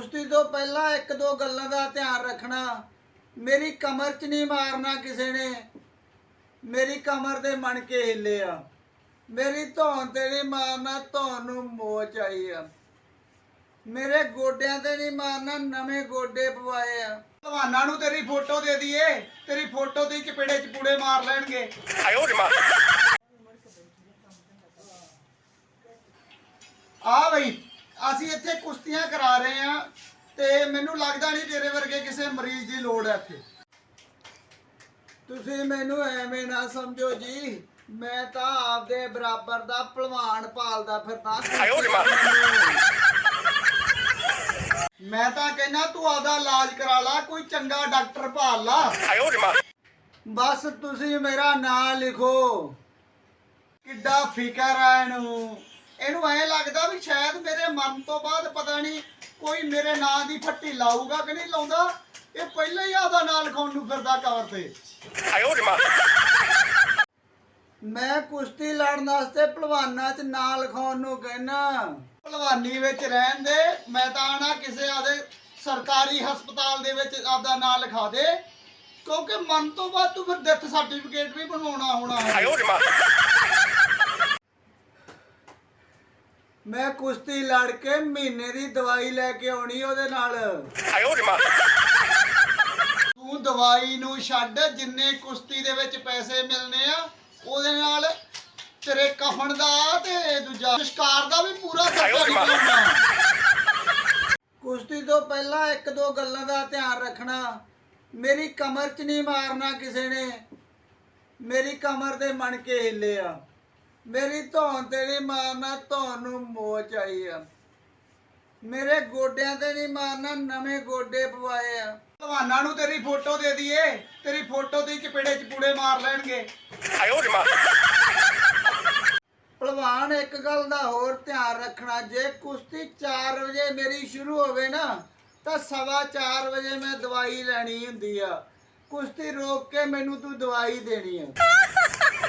ਕੁਸ਼ਤੀ ਤੋਂ ਪਹਿਲਾਂ ਇੱਕ ਦੋ ਗੱਲਾਂ ਦਾ ਧਿਆਨ ਰੱਖਣਾ। ਮੇਰੀ ਕਮਰ 'ਚ ਨਹੀਂ ਮਾਰਨਾ ਕਿਸੇ ਨੇ। ਮੇਰੀ ਕਮਰ ਦੇ ਮਣ ਕੇ ਹਿੱਲੇ ਆ। ਮੇਰੀ ਧੌਣ ਤੇ ਨਹੀਂ ਮਾਰਨਾ ਧੌਣ ਨੂੰ ਮੋਚ ਆਈ ਆ। ਮੇਰੇ ਗੋਡਿਆਂ ਤੇ ਨਹੀਂ ਮਾਰਨਾ ਨਵੇਂ ਗੋਡੇ ਪਵਾਏ ਆ। ਭਲਵਾਨਾਂ ਨੂੰ ਤੇਰੀ ਫੋਟੋ ਦੇ ਦਈਏ। ਤੇਰੀ ਫੋਟੋ ਦੀ ਚਪੇੜੇ ਚਪੂੜੇ ਮਾਰ ਲੈਣਗੇ। ਆਇਓ ਰੇ ਆ ਬਈ। ਅਸੀਂ ਇੱਥੇ ਕੁਸ਼ਤੀਆਂ ਕਰਾ ਰਹੇ ਆ ਤੇ ਮੈਨੂੰ ਲੱਗਦਾ ਨਹੀਂ ਤੇਰੇ ਵਰਗੇ ਕਿਸੇ ਮਰੀਜ਼ ਦੀ ਲੋੜ ਹੈ ਇੱਥੇ। ਤੁਸੀਂ ਮੈਨੂੰ ਐਵੇਂ ਨਾ ਸਮਝੋ ਜੀ ਮੈਂ ਤਾਂ ਆਪਦੇ ਬਰਾਬਰ ਦਾ ਪਹਿਲਵਾਨ ਪਾਲਦਾ ਫਿਰਦਾ। ਮੈਂ ਤਾਂ ਕਹਿੰਦਾ ਤੂੰ ਆਪਦਾ ਇਲਾਜ ਕਰਾ ਲਾ ਕੋਈ ਚੰਗਾ ਡਾਕਟਰ ਭਾਲ ਲਾ। ਬਸ ਤੁਸੀਂ ਮੇਰਾ ਨਾਂ ਲਿਖੋ। ਕਿੱਡਾ ਫਿਕਰ ਆ ਇਹਨੂੰ। ਇਹਨੂੰ ਐ ਲੱਗਦਾ ਵੀ ਸ਼ਾਇਦ ਮੇਰੇ ਮਰਨ ਤੋਂ ਬਾਅਦ ਪਤਾ ਨਹੀਂ ਕੋਈ ਮੇਰੇ ਨਾਂ ਦੀ ਫੱਟੀ ਲਾਊਗਾ ਕਿ ਨਹੀਂ ਲਾਉਂਦਾ। ਇਹ ਪਹਿਲਾਂ ਹੀ ਆਦਾ ਨਾਂ ਲਿਖਾਉਣ ਨੂੰ ਫਿਰਦਾ ਕਵਰ ਤੇ। ਆਇਓ ਜਮਾ ਮੈਂ ਕੁਸ਼ਤੀ ਲੜਨ ਵਾਸਤੇ ਪਹਿਲਵਾਨਾਂ 'ਚ ਨਾਂ ਲਿਖਾਉਣ ਨੂੰ ਕਹਿਣਾ ਪਹਿਲਵਾਨੀ ਵਿੱਚ ਰਹਿਣ ਦੇ ਮੈਂ ਤਾਂ ਨਾ ਕਿਸੇ ਆਦੇ ਸਰਕਾਰੀ ਹਸਪਤਾਲ ਦੇ ਵਿੱਚ ਆਪਦਾ ਨਾਂ ਲਿਖਾ ਦੇ। ਕਿਉਂਕਿ ਮਨ ਤੋਂ ਬਾਅਦ ਤੂੰ ਫਿਰ ਡੈਥ ਸਰਟੀਫਿਕੇਟ ਵੀ ਬਣਵਾਉਣਾ ਹੋਣਾ। ਆਇਓ ਜਮਾ ਮੈਂ ਕੁਸ਼ਤੀ ਲੜ ਕੇ ਮਹੀਨੇ ਦੀ ਦਵਾਈ ਲੈ ਕੇ ਆਉਣੀ ਉਹਦੇ ਨਾਲ। ਤੂੰ ਦਵਾਈ ਨੂੰ ਛੱਡ ਜਿੰਨੇ ਕੁਸ਼ਤੀ ਦੇ ਵਿੱਚ ਪੈਸੇ ਮਿਲਨੇ ਆ ਉਹਦੇ ਨਾਲ ਤੇਰੇ ਕਫਨ ਦਾ ਤੇ ਦੂਜਾ ਸੰਸਕਾਰ ਦਾ ਵੀ ਪੂਰਾ ਖਰਚਾ ਕੁਸ਼ਤੀ ਤੋਂ ਪਹਿਲਾਂ ਇੱਕ ਦੋ ਗੱਲਾਂ ਦਾ ਧਿਆਨ ਰੱਖਣਾ। ਮੇਰੀ ਕਮਰ 'ਚ ਨਹੀਂ ਮਾਰਨਾ ਕਿਸੇ ਨੇ। ਮੇਰੀ ਕਮਰ ਦੇ ਮਣ ਕੇ ਹਿੱਲੇ ਆ। ਮੇਰੀ ਧੌਣ ਤੇ ਤੇਰੀ ਮਾਰਨਾ ਧੌਣ ਨੂੰ ਮੋਚ ਆਈ ਆ ਮੇਰੇ ਗੋਡਿਆਂ ਤੇ ਨਹੀਂ ਮਾਰਨਾ ਨਵੇਂ ਗੋਡੇ ਪਵਾਏ ਆ। ਭਗਵਾਨਾਂ ਨੂੰ ਤੇਰੀ ਫੋਟੋ ਦੇ ਦਈਏ ਤੇਰੀ ਫੋਟੋ ਤੇ ਚਪੇੜੇ ਚ ਪੂੜੇ ਮਾਰ ਲੈਣਗੇ। ਆਇਓ ਜਮਾ ਪਹਿਲਵਾਨ ਇੱਕ ਗੱਲ ਦਾ ਹੋਰ ਧਿਆਨ ਰੱਖਣਾ ਜੇ ਕੁਸ਼ਤੀ 4 ਵਜੇ ਮੇਰੀ ਸ਼ੁਰੂ ਹੋਵੇ ਨਾ ਤਾਂ ਸਵਾ 4 ਵਜੇ ਮੈਂ ਦਵਾਈ ਲੈਣੀ ਹੁੰਦੀ ਆ। ਕੁਸ਼ਤੀ ਰੋਕ ਕੇ ਮੈਨੂੰ ਤੂੰ ਦਵਾਈ ਦੇਣੀ ਆ।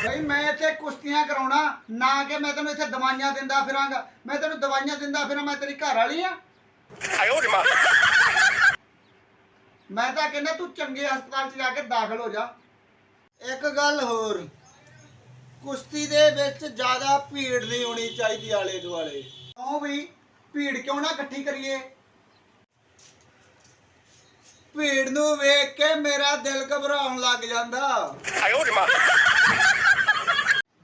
ਬਈ ਮੈਂ ਇੱਥੇ ਕੁਸ਼ਤੀਆਂ ਕਰਾਉਣਾ ਨਾ ਕਿ ਮੈਂ ਤੈਨੂੰ ਇੱਥੇ ਦਵਾਈਆਂ ਦਿੰਦਾ ਫਿਰਾਂਗਾ। ਮੈਂ ਤੈਨੂੰ ਦਵਾਈਆਂ ਦਿੰਦਾ ਫਿਰਾਂ ਮੈਂ ਤੇਰੀ ਘਰ ਵਾਲੀ ਆ। ਮੈਂ ਤਾਂ ਕਹਿੰਦਾ ਤੂੰ ਚੰਗੇ ਹਸਪਤਾਲ 'ਚ ਜਾ ਕੇ ਦਾਖਲ ਹੋ ਜਾ। ਇੱਕ ਗੱਲ ਹੋਰ ਕੁਸ਼ਤੀ ਦੇ ਵਿੱਚ ਜ਼ਿਆਦਾ ਭੀੜ ਨਹੀਂ ਹੋਣੀ ਚਾਹੀਦੀ ਆਲੇ ਦੁਆਲੇ ਕਿਉਂ ਬਈ? ਭੀੜ ਕਿਉਂ ਨਾ ਇਕੱਠੀ ਕਰੀਏ? ਭੀੜ ਨੂੰ ਵੇਖ ਕੇ ਮੇਰਾ ਦਿਲ ਘਬਰਾਉਣ ਲੱਗ ਜਾਂਦਾ।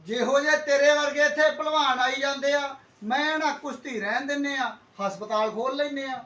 ਜਿਹੋ ਜੇ ਤੇਰੇ ਵਰਗੇ ਇੱਥੇ ਭਲਵਾਨ ਆਈ ਜਾਂਦੇ ਆ ਮੈਂ ਨਾ ਕੁਸ਼ਤੀ ਰਹਿਣ ਦਿੰਨੇ ਆ ਹਸਪਤਾਲ ਖੋਲ ਲੈਨੇ ਆ।